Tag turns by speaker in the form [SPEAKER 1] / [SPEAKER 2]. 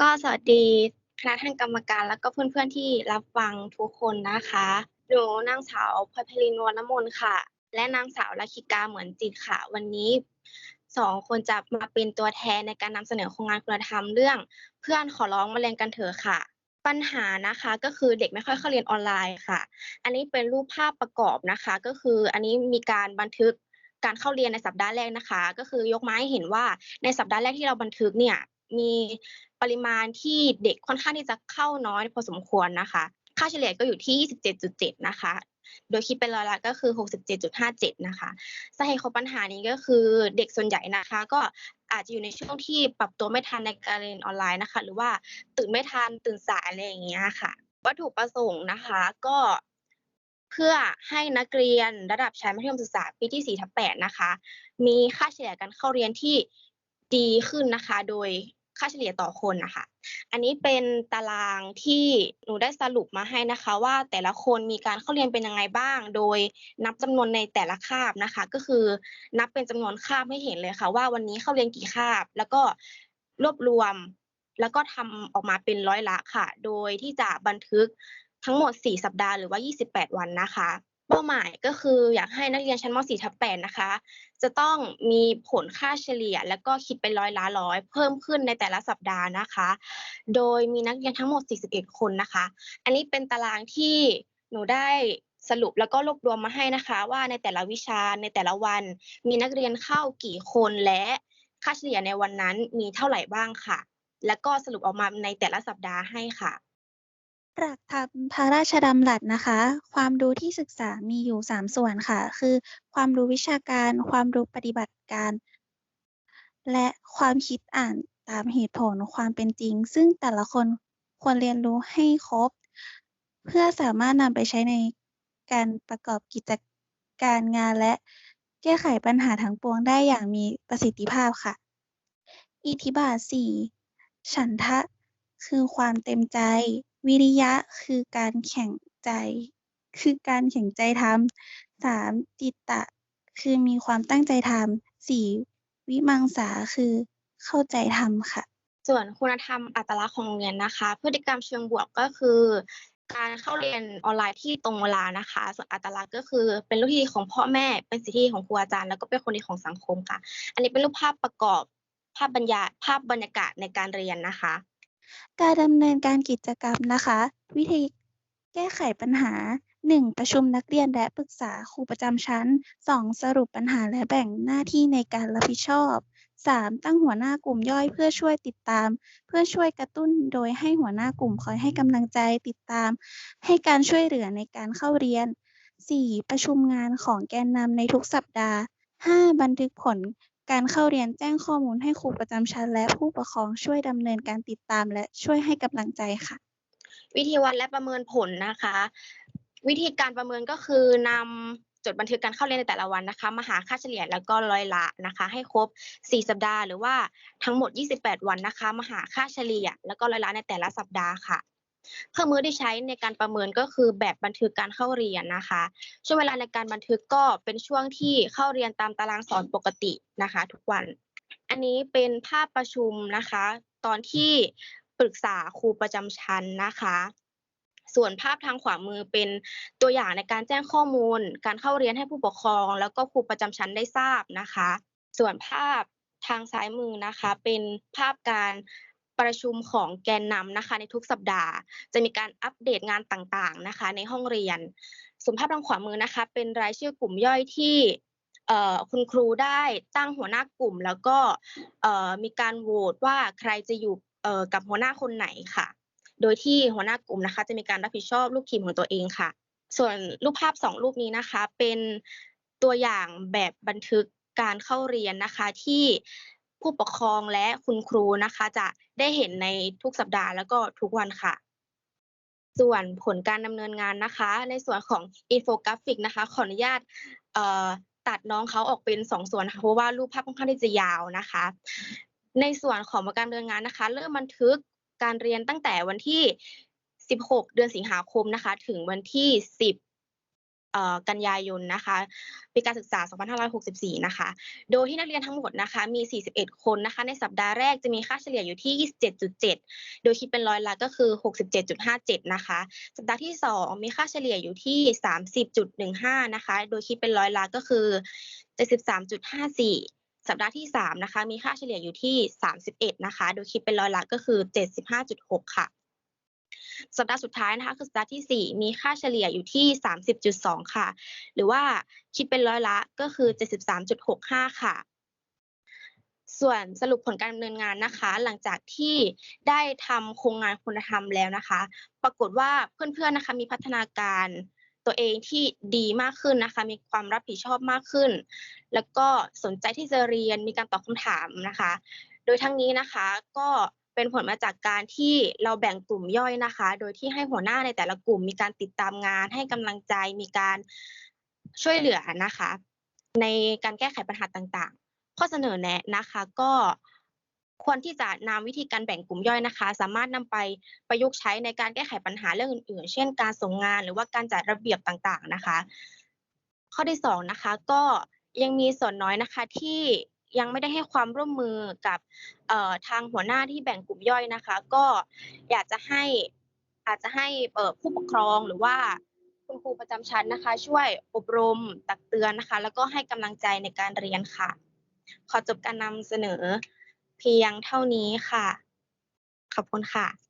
[SPEAKER 1] ก็สวัสดีคณะท่านกรรมการแล้วก็เพื่อนๆที่รับฟังทุกคนนะคะหนูนางสาวพลอยพลินวรมนค่ะ และนางสาวลัคิกาเหมือนจิตค่ะ วันนี้2คนจะมาเป็นตัวแทนในการนำเสนอโครงงานคุณธรรมเรื่อง เพื่อนขอร้องมาเรียนกันเถอะค่ะ ปัญหานะคะก็คือเด็กไม่ค่อยเข้าเรียนออนไลน์ค่ะ อันนี้เป็นรูปภาพประกอบนะคะ ก็คืออันนี้มีการบันทึกการเข้าเรียนในสัปดาห์แรกนะคะ ก็คือยกมาให้เห็นว่าในสัปดาห์แรกที่เราบันทึกเนี่ยมี ปริมาณที่เด็กค่อนข้างที่จะเข้าน้อยพอสมควรนะคะ ค่าเฉลี่ยก็อยู่ที่ 27.7 นะคะ โดยคิดเป็นร้อยละก็คือ 67.57 นะคะสาเหตุของปัญหานี้ก็คือเด็กส่วนใหญ่นะคะ ก็อาจจะอยู่ในช่วงที่ปรับตัวไม่ทันในการเรียนออนไลน์นะคะ หรือว่าตื่นไม่ทันตื่นสายอะไรอย่างเงี้ยค่ะ วัตถุประสงค์นะคะก็เพื่อให้นักเรียนระดับชั้นมัธยมศึกษาปีที่4/8นะคะ มีค่าเฉลี่ยการเข้าเรียนที่ดีขึ้นนะคะ โดย ค่าเฉลี่ยต่อคนนะคะอันนี้เป็นตารางที่หนูได้สรุปมาให้นะคะ ว่าแต่ละคนมีการเข้าเรียนเป็นยังไงบ้าง โดยนับจำนวนในแต่ละคาบนะคะ ก็คือนับเป็นจำนวนคาบให้เห็นเลยค่ะ ว่าวันนี้เข้าเรียนกี่คาบ แล้วก็รวบรวม แล้วก็ทำออกมาเป็นร้อยละค่ะ โดยที่จะบันทึกทั้งหมด 4 สัปดาห์หรือว่า 28 วันนะคะ เป้าหมายก็คืออยากให้นักเรียนชั้นม .4 ทับ8นะคะ จะต้องมีผลค่าเฉลี่ย แล้วก็คิดเป็นร้อยละร้อย เพิ่มขึ้นในแต่ละสัปดาห์นะคะ โดยมีนักเรียนทั้งหมด 41 คนนะคะ อันนี้เป็นตารางที่หนูได้สรุปแล้วก็รวบรวมมาให้นะคะ ว่าในแต่ละวิชาในแต่ละวัน มีนักเรียนเข้ากี่คนและค่าเฉลี่ยในวันนั้นมีเท่าไหร่บ้างค่ะ แล้วก็สรุปออกมาในแต่ละสัปดาห์ให้ค่ะ
[SPEAKER 2] หลักธรรมพระราชดำรัสนะคะ ความรู้ที่ศึกษามีอยู่ 3 ส่วนค่ะ คือ ความรู้วิชาการ ความรู้ปฏิบัติการ และความคิดอ่านตามเหตุผลความเป็นจริง ซึ่งแต่ละคนควรเรียนรู้ให้ครบ เพื่อสามารถนำไปใช้ในการประกอบกิจการงานและแก้ไขปัญหาทั้งปวงได้อย่างมีประสิทธิภาพค่ะ อิทธิบาท 4 ฉันทะ คือความเต็มใจ วิริยะคือการแข็งใจ คือการแข็งใจทำ 3. จิตตะ คือมีความตั้งใจทำ 4. วิมังสาคือเข้าใจทำค่ะ
[SPEAKER 1] ส่วนคุณธรรมอัตลักษณ์ของโรงเรียนนะคะ พฤติกรรมเชิงบวกก็คือ การเข้าเรียนออนไลน์ที่ตรงเวลานะคะ ส่วนอัตลักษณ์ก็คือเป็นลูกที่ของพ่อแม่ เป็นสิทธิของครูอาจารย์ แล้วก็เป็นคนดีของสังคมค่ะ อันนี้เป็นรูปภาพประกอบภาพบรรยาภาพบรรยากาศในการเรียนนะคะ
[SPEAKER 2] การดำเนินการกิจกรรมนะคะ วิธีแก้ไขปัญหา 1. ประชุมนักเรียนและปรึกษาครูประจำชั้น 2. สรุปปัญหาและแบ่งหน้าที่ในการรับผิดชอบ 3. ตั้งหัวหน้ากลุ่มย่อยเพื่อช่วยติดตาม เพื่อช่วยกระตุ้นโดยให้หัวหน้ากลุ่มคอยให้กำลังใจติดตาม ให้การช่วยเหลือในการเข้าเรียน 4. ประชุมงานของแกนนำในทุกสัปดาห์ 5. บันทึกผล การเข้าเรียนแจ้งข้อมูลให้ครูประจำชั้น และผู้ปกครองช่วยดำเนินการติดตาม และช่วยให้กำลังใจค่ะ
[SPEAKER 1] วิธีวัดและประเมินผลนะคะ วิธีการประเมินก็คือนำจดบันทึกการเข้าเรียนในแต่ละวันนะคะมาหาค่าเฉลี่ยแล้วก็ร้อยละนะคะ ให้ครบ 4 สัปดาห์ หรือว่าทั้งหมด 28 วันนะคะมาหาค่าเฉลี่ย แล้วก็ร้อยละในแต่ละสัปดาห์ค่ะ เครื่องมือที่ใช้ในการประเมินก็คือแบบบันทึกการเข้าเรียนนะคะ ช่วงเวลาในการบันทึกก็เป็นช่วงที่เข้าเรียนตามตารางสอนปกตินะคะ ทุกวัน อันนี้เป็นภาพประชุมนะคะ ตอนที่ปรึกษาครูประจำชั้นนะคะ ส่วนภาพทางขวามือเป็นตัวอย่างในการแจ้งข้อมูล การเข้าเรียนให้ผู้ปกครอง แล้วก็ครูประจำชั้นได้ทราบนะคะ ส่วนภาพทางซ้ายมือนะคะ เป็นภาพการ ประชุมของแกนนำนะคะในทุกสัปดาห์ จะมีการอัปเดตงานต่างๆนะคะ ในห้องเรียนส่วนภาพทางขวามือนะคะ เป็นรายชื่อกลุ่มย่อยที่คุณครูได้ตั้งหัวหน้ากลุ่ม แล้วก็มีการโหวตว่าใครจะอยู่กับหัวหน้าคนไหนค่ะ โดยที่หัวหน้ากลุ่มนะคะ จะมีการรับผิดชอบลูกทีมของตัวเองค่ะ ส่วนรูปภาพ 2 รูปนี้นะคะ เป็นตัวอย่างแบบบันทึกการเข้าเรียนนะคะที่ผู้ปกครองและคุณครูนะคะ จะ ได้เห็นในทุกสัปดาห์แล้วก็ทุกวันค่ะ ส่วนผลการดำเนินงานนะคะ ในส่วนของอินโฟกราฟิกนะคะ ขออนุญาตตัดน้องเขาออกเป็น2ส่วนนะคะเพราะว่ารูปภาพค่อนข้างที่จะยาวนะคะ ในส่วนของการดำเนินงานนะคะ เริ่มบันทึกการเรียนตั้งแต่วันที่ 16 เดือนสิงหาคมนะคะ ถึงวันที่ 10 กันยายนนะคะปีการศึกษา 2564 นะคะ โดยที่นักเรียนทั้งหมดนะคะมี 41 คนนะคะ ในสัปดาห์แรกจะมีค่าเฉลี่ยอยู่ที่ 27.7 โดยคิดเป็นร้อยละก็คือ 67.57 นะคะ สัปดาห์ที่ 2 มีค่าเฉลี่ยอยู่ที่ 30.15 นะคะ โดยคิดเป็นร้อยละก็คือ 73.54สัปดาห์ที่ 3 นะคะ มีค่าเฉลี่ยอยู่ที่ 31 นะคะ โดยคิดเป็นร้อยละก็คือ 75.6 ค่ะ สัปดาห์สุดท้ายนะคะคือสัปดาห์ที่ 4 มีค่าเฉลี่ยอยู่ที่ 30.2 ค่ะ หรือว่าคิดเป็นร้อยละก็คือ 73.65 ค่ะ ส่วนสรุปผลการดำเนินงานนะคะ หลังจากที่ได้ทำโครงงานคุณธรรมแล้วนะคะ ปรากฏว่าเพื่อนๆนะคะมีพัฒนาการตัวเองที่ดีมากขึ้นนะคะ มีความรับผิดชอบมากขึ้น แล้วก็สนใจที่จะเรียนมีการตอบคำถามนะคะ โดยทั้งนี้นะคะก็ เป็นผลมาจากการที่เราแบ่งกลุ่มย่อยนะคะ โดยที่ให้หัวหน้าในแต่ละกลุ่ม มีการติดตามงาน ให้กำลังใจมีการช่วยเหลือนะคะ ในการแก้ไขปัญหาต่างๆ ข้อเสนอแนะนะคะก็ควรที่จะนำวิธีการแบ่งกลุ่มย่อยนะคะ สามารถนำไปประยุกต์ใช้ในการแก้ไขปัญหาเรื่องอื่นๆ เช่น การส่งงานหรือว่าการจัดระเบียบต่างๆนะคะ ข้อที่สองนะคะก็ยังมีส่วนน้อยนะคะที่ ยังไม่ได้ให้ความร่วมมือกับทางหัวหน้าที่แบ่งกลุ่มย่อยนะคะ ก็อยากจะให้อาจจะให้ผู้ปกครองหรือว่าคุณครูประจำชั้นนะคะ ช่วยอบรมตักเตือนนะคะ แล้วก็ให้กำลังใจในการเรียนค่ะ ขอจบการนำเสนอเพียงเท่านี้ค่ะ ขอบคุณค่ะ